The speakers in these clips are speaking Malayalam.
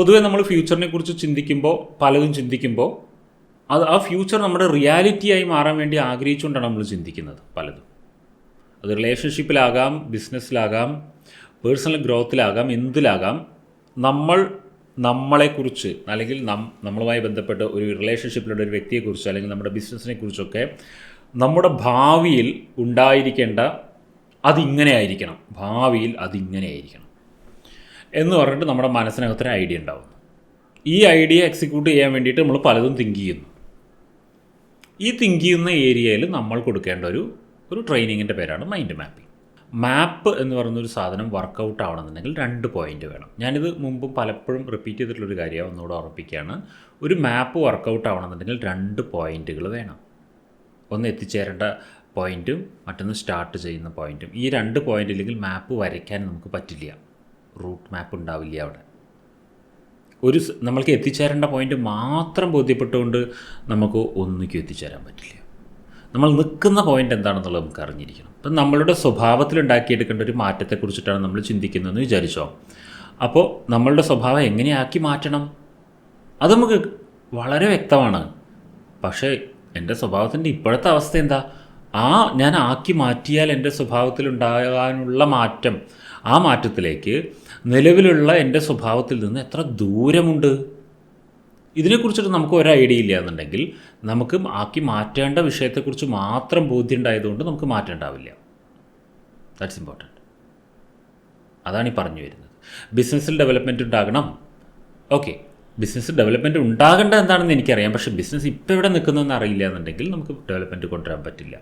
പൊതുവെ നമ്മൾ ഫ്യൂച്ചറിനെ കുറിച്ച് ചിന്തിക്കുമ്പോൾ പലതും ചിന്തിക്കുമ്പോൾ അത് ആ ഫ്യൂച്ചർ നമ്മുടെ റിയാലിറ്റിയായി മാറാൻ വേണ്ടി ആഗ്രഹിച്ചുകൊണ്ടാണ് നമ്മൾ ചിന്തിക്കുന്നത് പലതും. അത് റിലേഷൻഷിപ്പിലാകാം ബിസിനസ്സിലാകാം പേഴ്സണൽ ഗ്രോത്തിലാകാം എന്തിലാകാം നമ്മൾ നമ്മളെക്കുറിച്ച് അല്ലെങ്കിൽ നം നമ്മളുമായി ബന്ധപ്പെട്ട ഒരു റിലേഷൻഷിപ്പിലുള്ള ഒരു വ്യക്തിയെക്കുറിച്ച് അല്ലെങ്കിൽ നമ്മുടെ ബിസിനസ്സിനെ കുറിച്ചൊക്കെ നമ്മുടെ ഭാവിയിൽ ഉണ്ടായിരിക്കേണ്ട അതിങ്ങനെ ആയിരിക്കണം ഭാവിയിൽ അതിങ്ങനെ ആയിരിക്കണം എന്ന് പറഞ്ഞിട്ട് നമ്മുടെ മനസ്സിനകത്തൊരു ഐഡിയ ഉണ്ടാവും. ഈ ഐഡിയ എക്സിക്യൂട്ട് ചെയ്യാൻ വേണ്ടിയിട്ട് നമ്മൾ പലതും തിങ്ക് ചെയ്യുന്നു. ഈ തിങ്ക് ചെയ്യുന്ന ഏരിയയിൽ നമ്മൾ കൊടുക്കേണ്ട ഒരു ഒരു ട്രെയിനിങ്ങിന്റെ പേരാണ് മൈൻഡ് മാപ്പിംഗ് മാപ്പ് എന്ന് പറയുന്നൊരു സാധനം വർക്കൗട്ട് ആവണമെന്നുണ്ടെങ്കിൽ രണ്ട് പോയിന്റ് വേണം. ഞാനിത് മുമ്പ് പലപ്പോഴും റിപ്പീറ്റ് ചെയ്തിട്ടുള്ളൊരു കാര്യം ഒന്നുകൂടെ ഓർപ്പിക്കുകയാണ് ഒരു മാപ്പ് വർക്കൗട്ട് ആവണമെന്നുണ്ടെങ്കിൽ രണ്ട് പോയിന്റുകൾ വേണം. ഒന്ന് എത്തിച്ചേരേണ്ട പോയിന്റും മറ്റൊന്ന് സ്റ്റാർട്ട് ചെയ്യുന്ന പോയിന്റും ഈ രണ്ട് പോയിന്റ് ഇല്ലെങ്കിൽ മാപ്പ് വരയ്ക്കാൻ നമുക്ക് പറ്റില്ല. റൂട്ട് മാപ്പ് ഉണ്ടാവില്ല അവിടെ. ഒരു നമ്മൾക്ക് എത്തിച്ചേരേണ്ട പോയിന്റ് മാത്രം ബോധ്യപ്പെട്ടുകൊണ്ട് നമുക്ക് ഒന്നിക്കും എത്തിച്ചേരാൻ പറ്റില്ല. നമ്മൾ നിൽക്കുന്ന പോയിന്റ് എന്താണെന്നുള്ളത് നമുക്ക് അറിഞ്ഞിരിക്കണം. അപ്പം നമ്മളുടെ സ്വഭാവത്തിൽ ഉണ്ടാക്കിയെടുക്കേണ്ട ഒരു മാറ്റത്തെക്കുറിച്ചിട്ടാണ് നമ്മൾ ചിന്തിക്കുന്നതെന്ന് വിചാരിച്ചോ? അപ്പോൾ നമ്മളുടെ സ്വഭാവം എങ്ങനെയാക്കി മാറ്റണം? അത് നമുക്ക് വളരെ വ്യക്തമാണ്. പക്ഷേ എന്റെ സ്വഭാവത്തിന്റെ ഇപ്പോഴത്തെ അവസ്ഥ എന്താ? ആ ഞാൻ ആക്കി മാറ്റിയാൽ എന്റെ സ്വഭാവത്തിൽ ഉണ്ടാകാനുള്ള മാറ്റം ആ മാറ്റത്തിലേക്ക് നിലവിലുള്ള എന്റെ സ്വഭാവത്തിൽ നിന്ന് എത്ര ദൂരമുണ്ട്? ഇതിനെക്കുറിച്ചിട്ട് നമുക്ക് ഒരു ഐഡിയ ഇല്ല എന്നുണ്ടെങ്കിൽ നമുക്ക് ആക്കി മാറ്റേണ്ട വിഷയത്തെക്കുറിച്ച് മാത്രം ബോധ്യം ഉണ്ടായതുകൊണ്ട് നമുക്ക് മാറ്റേണ്ടാവില്ല. ദാറ്റ്സ് ഇമ്പോർട്ടന്റ് അതാണ് ഈ പറഞ്ഞു വരുന്നത്. ബിസിനസ്സിൽ ഡെവലപ്മെന്റ് ഉണ്ടാകണം. ഓക്കെ ബിസിനസ് ഡെവലപ്മെന്റ് ഉണ്ടാകേണ്ടത് എന്താണെന്ന് എനിക്കറിയാം. പക്ഷേ ബിസിനസ് ഇപ്പോൾ എവിടെ നിൽക്കുന്നതെന്ന് അറിയില്ല എന്നുണ്ടെങ്കിൽ നമുക്ക് ഡെവലപ്മെന്റ് കൊണ്ടുവരാൻ പറ്റില്ല.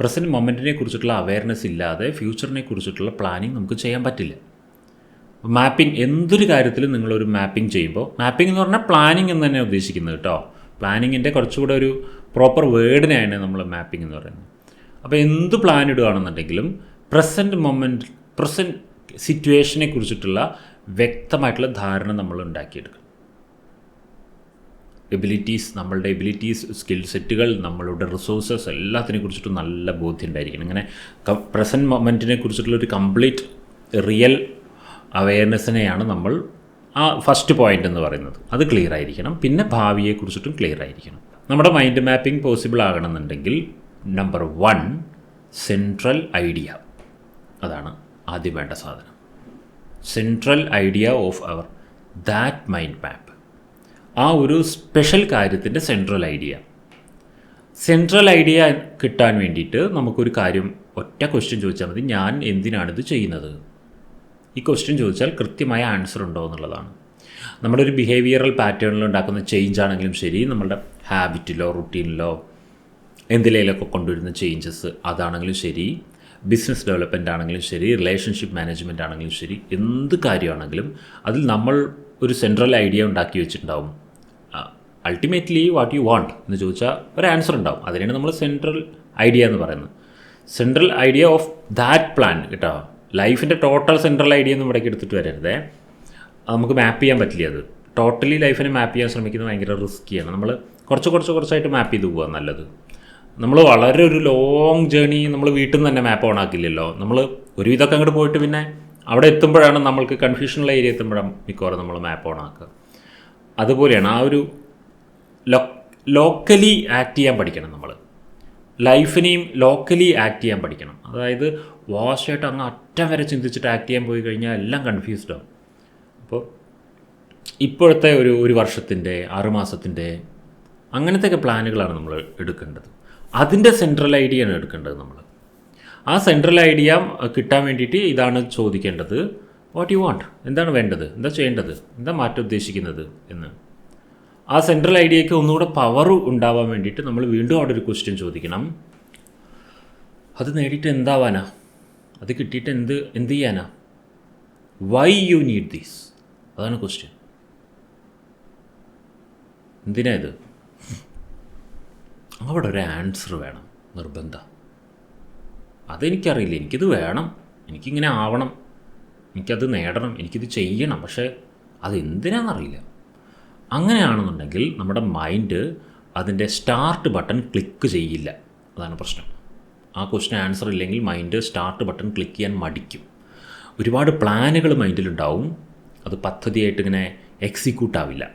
പ്രസന്റ് മൊമെന്റിനെ കുറിച്ചിട്ടുള്ള അവയർനെസ് ഇല്ലാതെ ഫ്യൂച്ചറിനെ കുറിച്ചിട്ടുള്ള പ്ലാനിങ് നമുക്ക് ചെയ്യാൻ പറ്റില്ല. മാപ്പിംഗ് എന്തൊരു കാര്യത്തിലും നിങ്ങളൊരു മാപ്പിംഗ് ചെയ്യുമ്പോൾ മാപ്പിംഗ് എന്ന് പറഞ്ഞാൽ പ്ലാനിങ് എന്ന് തന്നെ ഉദ്ദേശിക്കുന്നത് കേട്ടോ. പ്ലാനിങ്ങിന്റെ കുറച്ചുകൂടെ ഒരു പ്രോപ്പർ വേർഡിനെയാണ് നമ്മൾ മാപ്പിംഗ് എന്ന് പറയുന്നത്. അപ്പോൾ എന്ത് പ്ലാൻ ഇടുകയാണെന്നുണ്ടെങ്കിലും പ്രസന്റ് മൊമെന്റ് പ്രസന്റ് സിറ്റുവേഷനെ കുറിച്ചിട്ടുള്ള വ്യക്തമായിട്ടുള്ള ധാരണ നമ്മൾ ഉണ്ടാക്കിയെടുക്കണം. എബിലിറ്റീസ് നമ്മളുടെ എബിലിറ്റീസ് സ്കിൽ സെറ്റുകൾ നമ്മളുടെ റിസോഴ്സസ് എല്ലാത്തിനെ കുറിച്ചിട്ടും നല്ല ബോധ്യം ഉണ്ടായിരിക്കണം. ഇങ്ങനെ പ്രസന്റ് മൊമെന്റിനെ കുറിച്ചിട്ടുള്ള ഒരു കംപ്ലീറ്റ് റിയൽ അവയർനെസ്സിനെയാണ് നമ്മൾ ആ ഫസ്റ്റ് പോയിന്റ് എന്ന് പറയുന്നത്. അത് ക്ലിയർ ആയിരിക്കണം. പിന്നെ ഭാവിയെക്കുറിച്ചിട്ടും ക്ലിയർ ആയിരിക്കണം. നമ്മുടെ മൈൻഡ് മാപ്പിംഗ് പോസിബിൾ ആകണമെന്നുണ്ടെങ്കിൽ നമ്പർ വൺ സെൻട്രൽ ഐഡിയ അതാണ് ആദ്യം വേണ്ട സാധനം. Central idea of our that mind map ആ ഒരു സ്പെഷ്യൽ കാര്യത്തിന്റെ സെൻട്രൽ ഐഡിയ സെൻട്രൽ ഐഡിയ കിട്ടാൻ വേണ്ടിയിട്ട് നമുക്കൊരു കാര്യം ഒറ്റ ക്വസ്റ്റ്യൻ ചോദിച്ചാൽ മതി. ഞാൻ എന്തിനാണിത് ചെയ്യുന്നത്? ഈ ക്വസ്റ്റ്യൻ ചോദിച്ചാൽ കൃത്യമായ ആൻസർ ഉണ്ടോ എന്നുള്ളതാണ്. നമ്മുടെ ഒരു ബിഹേവിയറൽ പാറ്റേണിൽ ഉണ്ടാക്കുന്ന ചേഞ്ച് ആണെങ്കിലും ശരി നമ്മളുടെ ഹാബിറ്റിലോ റുട്ടീനിലോ എന്തിലേലൊക്കെ കൊണ്ടുവരുന്ന ചേഞ്ചസ് അതാണെങ്കിലും ശരി ബിസിനസ് ഡെവലപ്മെന്റ് ആണെങ്കിലും ശരി റിലേഷൻഷിപ്പ് മാനേജ്മെന്റ് ആണെങ്കിലും ശരി എന്ത് കാര്യമാണെങ്കിലും അതിൽ നമ്മൾ ഒരു സെൻട്രൽ ഐഡിയ ഉണ്ടാക്കി വെച്ചിട്ടുണ്ടാവും. അൾട്ടിമേറ്റ്ലി വാട്ട് യു വാണ്ട് എന്ന് ചോദിച്ചാൽ ഒരു ആൻസർ ഉണ്ടാവും. അതിനാണ് നമ്മൾ സെൻട്രൽ ഐഡിയ എന്ന് പറയുന്നത്. Central idea of that plan കേട്ടോ. ലൈഫിന്റെ ടോട്ടൽ സെൻട്രൽ ഐഡിയ ഒന്നും ഇവിടേക്ക് എടുത്തിട്ട് വരരുതേ. നമുക്ക് മാപ്പ് ചെയ്യാൻ പറ്റില്ല അത്. ടോട്ടലി ലൈഫിനെ മാപ്പ് ചെയ്യാൻ ശ്രമിക്കുന്നത് ഭയങ്കര റിസ്ക്കിയാണ് നമ്മൾ കുറച്ച് കുറച്ച് കുറച്ചായിട്ട് മാപ്പ് ചെയ്ത് പോകുക നല്ലത്. നമ്മൾ വളരെ ഒരു ലോങ് ജേണി നമ്മൾ വീട്ടിൽ നിന്ന് തന്നെ മാപ്പ് ഓൺ ആക്കില്ലല്ലോ. നമ്മൾ ഒരുവിധമൊക്കെ അങ്ങോട്ട് പോയിട്ട് പിന്നെ അവിടെ എത്തുമ്പോഴാണ് നമ്മൾക്ക് കൺഫ്യൂഷനുള്ള ഏരിയ എത്തുമ്പോഴാണ് മിക്കവാറും നമ്മൾ മാപ്പ് ഓൺ ആക്കുക. അതുപോലെയാണ് ആ ഒരു ലോക്കലി ആക്ട് ചെയ്യാൻ പഠിക്കണം നമ്മൾ ലൈഫിനെയും ലോക്കലി ആക്ട് ചെയ്യാൻ പഠിക്കണം. അതായത് വാഷായിട്ട് അങ്ങ് അറ്റം വരെ ചിന്തിച്ചിട്ട് ആക്ട് ചെയ്യാൻ പോയി കഴിഞ്ഞാൽ എല്ലാം കൺഫ്യൂസ്ഡ് ആവും. അപ്പോൾ ഇപ്പോഴത്തെ ഒരു ഒരു വർഷത്തിന്റെ ആറുമാസത്തിന്റെ അങ്ങനത്തെയൊക്കെ പ്ലാനുകളാണ് നമ്മൾ എടുക്കേണ്ടത്. അതിന്റെ സെൻട്രൽ ഐഡിയ ആണ് എടുക്കേണ്ടത് നമ്മൾ ആ സെൻട്രൽ ഐഡിയ കിട്ടാൻ വേണ്ടിയിട്ട് ഇതാണ് ചോദിക്കേണ്ടത്. വാട്ട് യു വാണ്ട് എന്താണ് വേണ്ടത്? എന്താ ചെയ്യേണ്ടത്? എന്താ മാറ്റം ഉദ്ദേശിക്കുന്നത് എന്ന്. ആ സെൻട്രൽ ഐഡിയയ്ക്ക് ഒന്നുകൂടെ പവർ ഉണ്ടാവാൻ വേണ്ടിയിട്ട് നമ്മൾ വീണ്ടും അവിടെ ഒരു ക്വസ്റ്റ്യൻ ചോദിക്കണം. അത് നേടിയിട്ട് എന്താവാനാ? അത് കിട്ടിയിട്ട് എന്ത് എന്ത് ചെയ്യാനാ? വൈ യു നീഡ് ദീസ് അതാണ് ക്വസ്റ്റ്യൻ എന്തിനാ ഇത്? അവിടെ ഒരു ആൻസർ വേണം നിർബന്ധം. അതെനിക്കറിയില്ല. എനിക്കിത് വേണം. എനിക്കിങ്ങനെ ആവണം. എനിക്കത് നേടണം. എനിക്കിത് ചെയ്യണം. പക്ഷേ അതെന്തിനാണെന്നറിയില്ല അങ്ങനെയാണെന്നുണ്ടെങ്കിൽ നമ്മുടെ മൈൻഡ് അതിന്റെ സ്റ്റാർട്ട് ബട്ടൺ ക്ലിക്ക് ചെയ്യില്ല. അതാണ് പ്രശ്നം. ആ ക്വസ്റ്റിന് ആൻസർ ഇല്ലെങ്കിൽ മൈൻഡ് സ്റ്റാർട്ട് ബട്ടൺ ക്ലിക്ക് ചെയ്യാൻ മടിക്കും. ഒരുപാട് പ്ലാനുകൾ മൈൻഡിലുണ്ടാവും അത് പദ്ധതിയായിട്ട് ഇങ്ങനെ എക്സിക്യൂട്ട് ആവില്ല.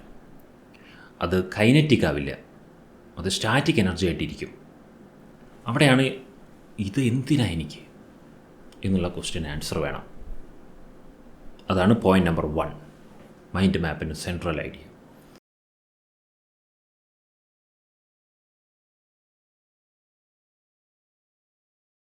അത് കൈനറ്റിക് ആവില്ല. അത് സ്റ്റാറ്റിക് എനർജി ആയിട്ടിരിക്കും അവിടെയാണ് ഇത് എന്തിനാ എനിക്ക് എന്നുള്ള ക്വസ്റ്റ്യൻ ആൻസർ വേണം. അതാണ് പോയിന്റ് നമ്പർ വൺ മൈൻഡ് മാപ്പിന്റെ സെൻട്രൽ ഐഡിയ